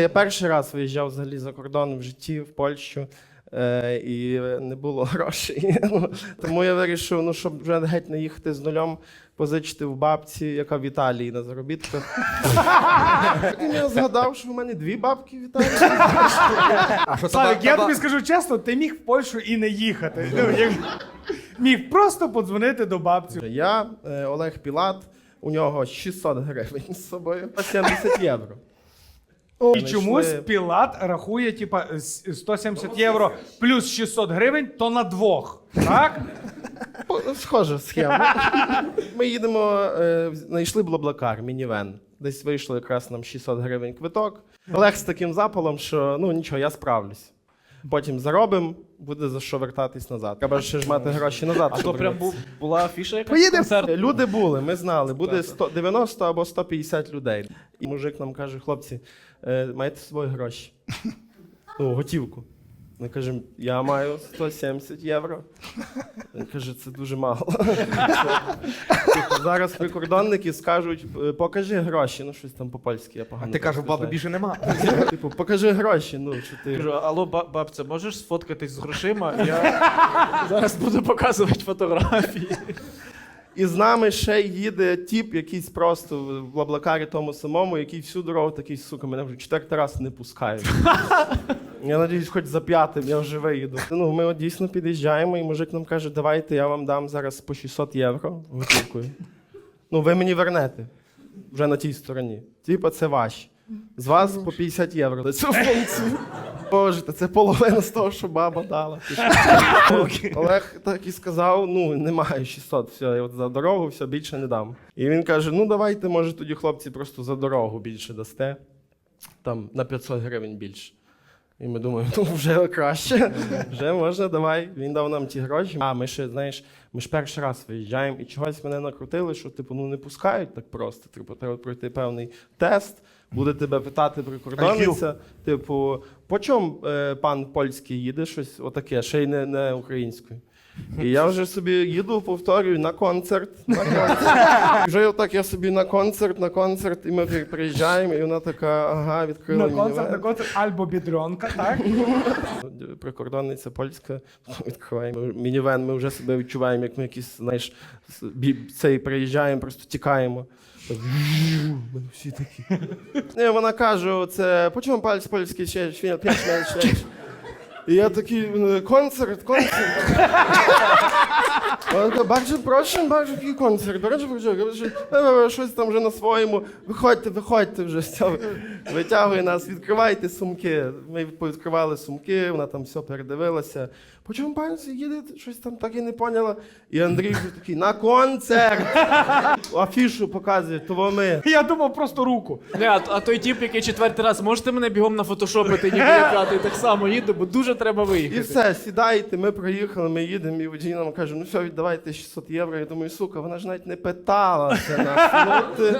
Я перший раз виїжджав взагалі за кордон в житті, в Польщу. Е, і не було грошей. Ну, Тому я вирішив, ну, щоб вже геть не їхати з нульом, позичити в бабці, яка в Італії на заробітках. Я згадав, що в мене дві бабки в Італії. А що Славік, я тобі скажу чесно, ти міг в Польщу і не їхати. Ну, як- Міг просто подзвонити до бабці. Я, е, Олег Пілат, у нього 600 гривень з собою, 70 євро. І чомусь Пілат рахує, типа, с- 170 євро плюс 600 гривень, то на двох. Так? Схожа схема. Ми їдемо, е, знайшли блаблакар, мінівен. Десь вийшло якраз нам 600 гривень квиток. Олег з таким запалом, що ну нічого, я справлюсь. Потім заробимо, буде за що вертатись назад. Треба ще ж мати гроші назад. А щоб то прям вернутися. була фіша якась Поїдемо. концерт. Люди були, ми знали, буде 100, 90 або 150 людей. І мужик нам каже: хлопці, е, маєте з собою гроші? Ну, готівку. Ми кажемо, я маю 170 євро. Він каже, це дуже мало. Типу, зараз прикордонники скажуть, «Е, покажи гроші. Ну, щось там по-польськи, я А погано. ти кажеш, баби більше нема. Типу, покажи гроші. Ну, що ти. Кажу, алло, ба- бабця, можеш сфоткатись з грошима? Я зараз буду показувати фотографії. І з нами ще їде тіп, якийсь просто в Блаблакарі тому самому, який всю дорогу такий, сука, мене вже четвертий раз не пускають. Я надіюсь, хоч за п'ятим я вже виїду. Ну, ми от дійсно під'їжджаємо, і мужик нам каже, давайте я вам дам зараз по 600 євро готівкою. Ну, ви мені вернете вже на тій стороні. Типа, це ваші. З вас по 50 євро за цю функцію. Боже, та це половина з того, що баба дала. Олег так і сказав: ну, немає 600, все, я от за дорогу все більше не дам. І він каже: ну давайте, може, тоді хлопці просто за дорогу більше дасте. Там на 500 гривень більше. І ми думаємо, ну вже краще, вже можна, давай. Він дав нам ті гроші. А ми ще, знаєш, ми ж перший раз виїжджаємо, і чогось мене накрутили, що типу ну не пускають так просто. Типу, треба пройти певний тест, буде тебе питати прикордонниця. Типу, по чому е, пан польський їде щось отаке, ще й не, не українською. І я вже собі їду, повторюю, на концерт. На концерт. Вже отак я собі на концерт, на концерт, і ми приїжджаємо, і вона така, ага, відкрила На мені концерт, на концерт, альбо бідронка, так? Прикордонниця польська відкриває Ми- мінівен. Ми вже себе відчуваємо, як ми якісь, знаєш, цей приїжджаємо, просто тікаємо. Всі такі. Вона каже: це по чому пальць польський ще І я такий «Ну, концерт, концерт. Вона така, Bardzo прошу, bardzo який концерт. Я кажу, «Е, Щось там вже на своєму. Виходьте, виходьте вже. Все. Витягує нас, відкривайте сумки. Ми відкривали сумки, вона там все передивилася. По чому панці їде? Щось там так і не поняла. І Андрій вже такий, на концерт! Афішу показує, то ми. Я думав просто руку. Не, а, а той тіп, який четвертий раз, можете мене бігом нафотошопити, ніби я п'ятий так само їду, бо дуже треба І все, сідайте, ми приїхали, ми їдемо, і водій нам каже, ну все, віддавайте 600 євро. Я думаю, сука, вона ж навіть не питала це нас. Ну, ти...